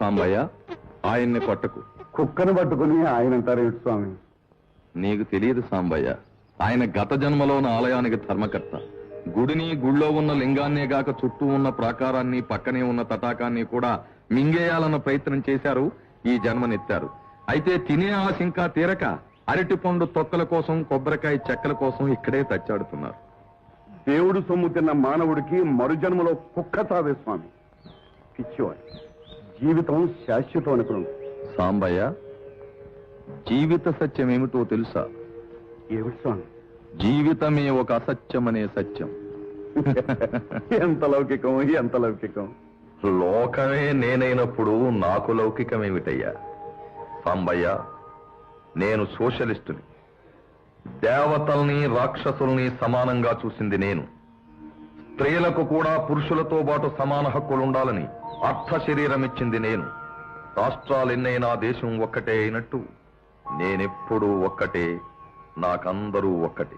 సాంబయ్య ఆయన్ని కొట్టకు. కుక్కను పట్టుకుని ఆయన అంటారేమిటి స్వామి? నీకు తెలియదు సాంబయ్య ఆయన గత జన్మలోన ఆలయానికి ధర్మకర్త. గుడిని గుళ్ళో ఉన్న లింగాన్నే గాక చుట్టూ ఉన్న ప్రాకారాన్ని పక్కనే ఉన్న తటాకాన్ని కూడా మింగేయాలన్న ప్రయత్నం చేశారు ఈ జన్మనెత్తారు. అయితే తినే ఆశ ఇంకా తీరక అరటిపండు తొక్కల కోసం కొబ్బరికాయ చెక్కల కోసం ఇక్కడే తచ్చాడుతున్నారు. దేవుడు సొమ్ము తిన్న మానవుడికి మరుజన్మలో కుక్క చావే స్వామి. పిచ్చివాడు. జీవితం శాశ్వతం అనుకున్నాడు. సాంబయ్య జీవిత సత్యం ఏమిటో తెలుసా? ఏమిటి స్వామి? జీవితమే ఒక అసత్యమనే సత్యం. ఎంత లౌకికం ఎంత లౌకికం? లోకమే నేనైనప్పుడు నాకు లౌకికమేమిటయ్యా? సాంబయ్య నేను సోషలిస్టుని. దేవతల్ని రాక్షసుల్ని సమానంగా చూసింది నేను. స్త్రీలకు కూడా పురుషులతో పాటు సమాన హక్కులుండాలని అర్థ శరీరమిచ్చింది నేను. రాష్ట్రాలెన్నైనా దేశం ఒక్కటే అయినట్టు నేనెప్పుడూ ఒక్కటే నాకందరూ ఒక్కటే.